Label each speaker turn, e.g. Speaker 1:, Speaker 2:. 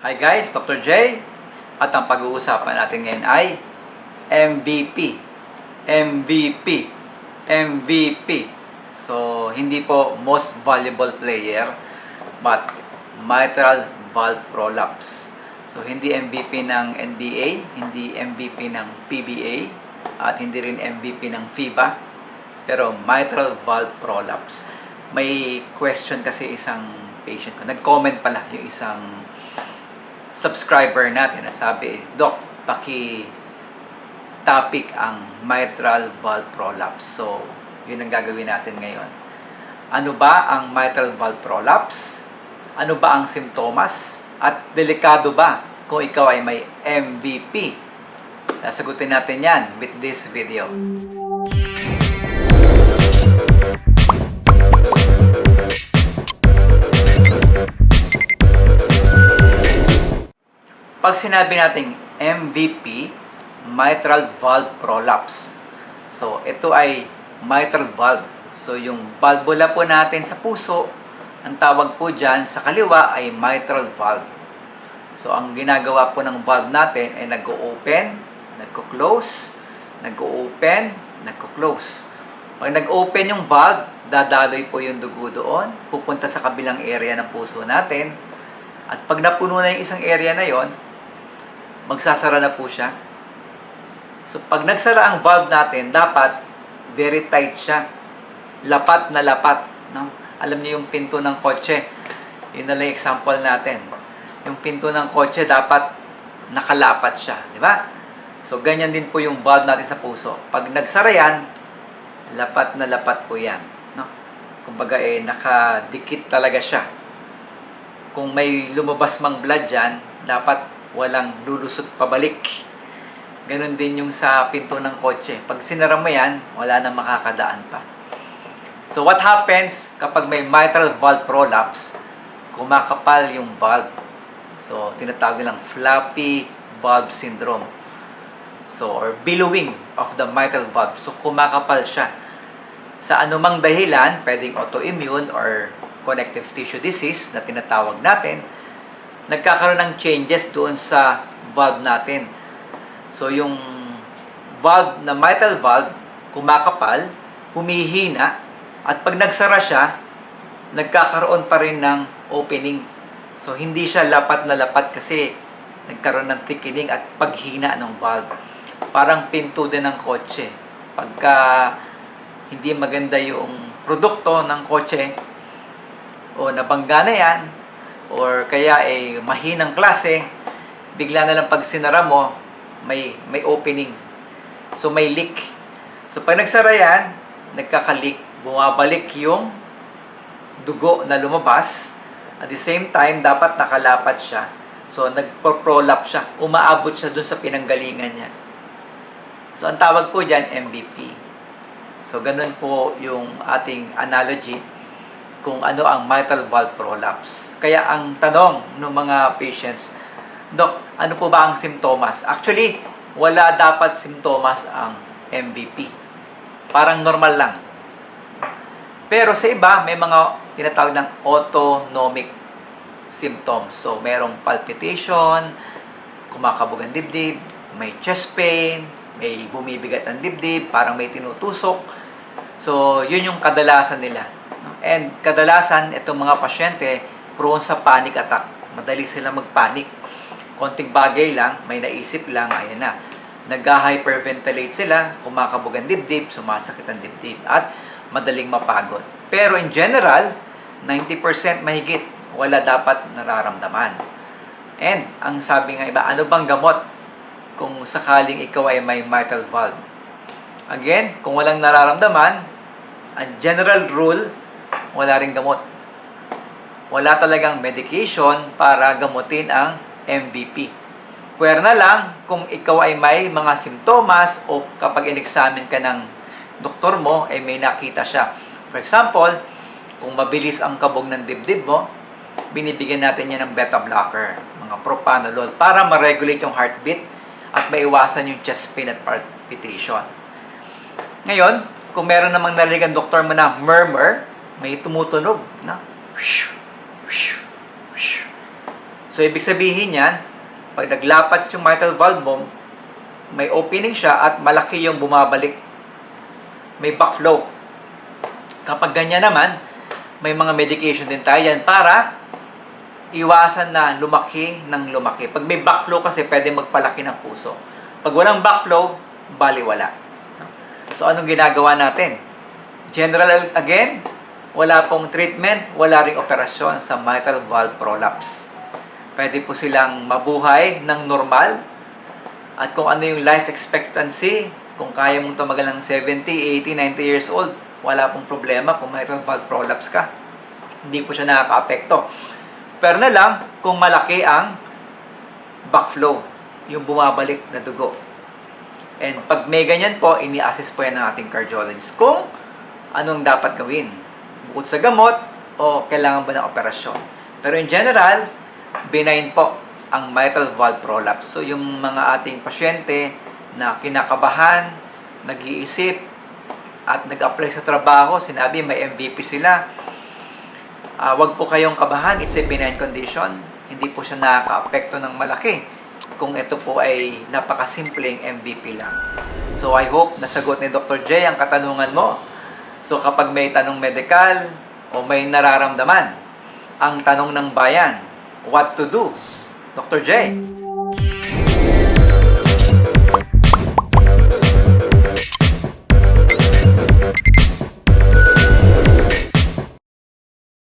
Speaker 1: Hi guys, Dr. J. At ang pag-uusapan natin ngayon ay MVP. MVP. MVP. So, hindi po most valuable player, but mitral valve prolapse. So, hindi MVP ng NBA, hindi MVP ng PBA, at hindi rin MVP ng FIBA, pero mitral valve prolapse. May question kasi isang patient ko. Nag-comment pala yung isang subscriber natin at sabi, Doc, paki topic ang mitral valve prolapse. So, yun ang gagawin natin ngayon. Ano ba ang mitral valve prolapse? Ano ba ang simptomas? At delikado ba kung ikaw ay may MVP? Nasagutin natin yan with this video. Pag sinabi nating MVP, mitral valve prolapse. So, ito ay mitral valve. So, yung valvula po natin sa puso, ang tawag po dyan sa kaliwa ay mitral valve. So, ang ginagawa po ng valve natin ay nag-open, nagko-close, nag-open, nagko-close. Pag nag-open yung valve, dadaloy po yung dugo doon, pupunta sa kabilang area ng puso natin. At pag napuno na yung isang area na yon, magsasara na po siya. So, pag nagsara ang valve natin, dapat very tight siya. Lapat na lapat. No? Alam niyo yung pinto ng kotse. Yun na lang example natin. Yung pinto ng kotse, dapat nakalapat siya. Di ba? So, ganyan din po yung valve natin sa puso. Pag nagsara yan, lapat na lapat po yan. No? Kumbaga, eh, nakadikit talaga siya. Kung may lumabas mang blood dyan, dapat walang lulusot pabalik. Ganon din yung sa pinto ng kotse. Pag sinara mo yan, wala nang makakadaan pa. So what happens kapag may mitral valve prolapse? Kumakapal yung valve. So tinatawag nilang floppy valve syndrome. So or billowing of the mitral valve. So kumakapal siya. Sa anumang dahilan, pwedeng autoimmune or connective tissue disease na tinatawag natin, nagkakaroon ng changes doon sa valve natin. So, yung valve na mitral valve, kumakapal, humihina, at pag nagsara siya, nagkakaroon pa rin ng opening. So, hindi siya lapat na lapat kasi nagkaroon ng thickening at paghina ng valve. Parang pinto din ng kotse. Pagka hindi maganda yung produkto ng kotse, o nabangga na yan, or kaya ay mahinang klase, bigla na lang pag sinara mo, may, may opening. So, may leak. So, pag nagsara yan, nagkakalik, bumabalik yung dugo na lumabas. At the same time, dapat nakalapat siya. So, nagpo-prolapse siya. Umaabot siya dun sa pinanggalingan niya. So, ang tawag po dyan, MVP. So, ganun po yung ating analogy kung ano ang mitral valve prolapse. Kaya ang tanong ng mga patients, Dok, ano po ba ang simptomas? Actually, wala dapat simptomas ang MVP. Parang normal lang. Pero sa iba, may mga tinatawag ng autonomic symptoms. So, merong palpitation, kumakabog ang dibdib, may chest pain, may bumibigat ang dibdib, parang may tinutusok. So, yun yung kadalasan nila. And kadalasan, itong mga pasyente, prone sa panic attack. Madali sila magpanic. Konting bagay lang, may naisip lang, ayan na. Nag-hyperventilate sila, kumakabog ang dibdib, sumasakit ang dibdib, at madaling mapagod. Pero in general, 90% mahigit, wala dapat nararamdaman. And, ang sabi nga iba, ano bang gamot kung sakaling ikaw ay may mitral valve? Again, kung walang nararamdaman, ang general rule, wala ring gamot. Wala talagang medication para gamutin ang MVP. Pwera na lang kung ikaw ay may mga simptomas o kapag in-examine ka ng doktor mo, ay may nakita siya. For example, kung mabilis ang kabog ng dibdib mo, binibigyan natin yan ng beta blocker, mga propanolol, para ma-regulate yung heartbeat at maiwasan yung chest pain at palpitation. Ngayon, kung meron namang narinig ang doktor mo na murmur, may tumutunog na So, ibig sabihin yan, pag naglapat yung mitral valve mo, may opening siya at malaki yung bumabalik. May backflow. Kapag ganyan naman, may mga medication din tayo yan para iwasan na lumaki ng lumaki. Pag may backflow kasi, pwede magpalaki ng puso. Pag walang backflow, baliwala. So, anong ginagawa natin? General again, wala pong treatment, wala ring operasyon sa mitral valve prolapse. Pwede po silang mabuhay ng normal at kung ano yung life expectancy, kung kaya mong tumagal ng 70, 80, 90 years old, wala pong problema kung mitral valve prolapse ka. Hindi po siya nakaka-apekto. Pero na lang kung malaki ang backflow, yung bumabalik na dugo. And pag may ganyan po, ini-assess po yan ng ating cardiologist kung anong dapat gawin. Bukod sa gamot o kailangan ba ng operasyon. Pero in general, benign po ang mitral valve prolapse. So yung mga ating pasyente na kinakabahan, nag-iisip, at nag-apply sa trabaho, sinabi may MVP sila, Ah, wag po kayong kabahan, it's a benign condition. Hindi po siya nakaka-apekto ng malaki kung ito po ay napakasimpleng MVP lang. So I hope nasagot ni Dr. J ang katanungan mo. So kapag may tanong medical o may nararamdaman, ang tanong ng bayan, what to do? Dr. J.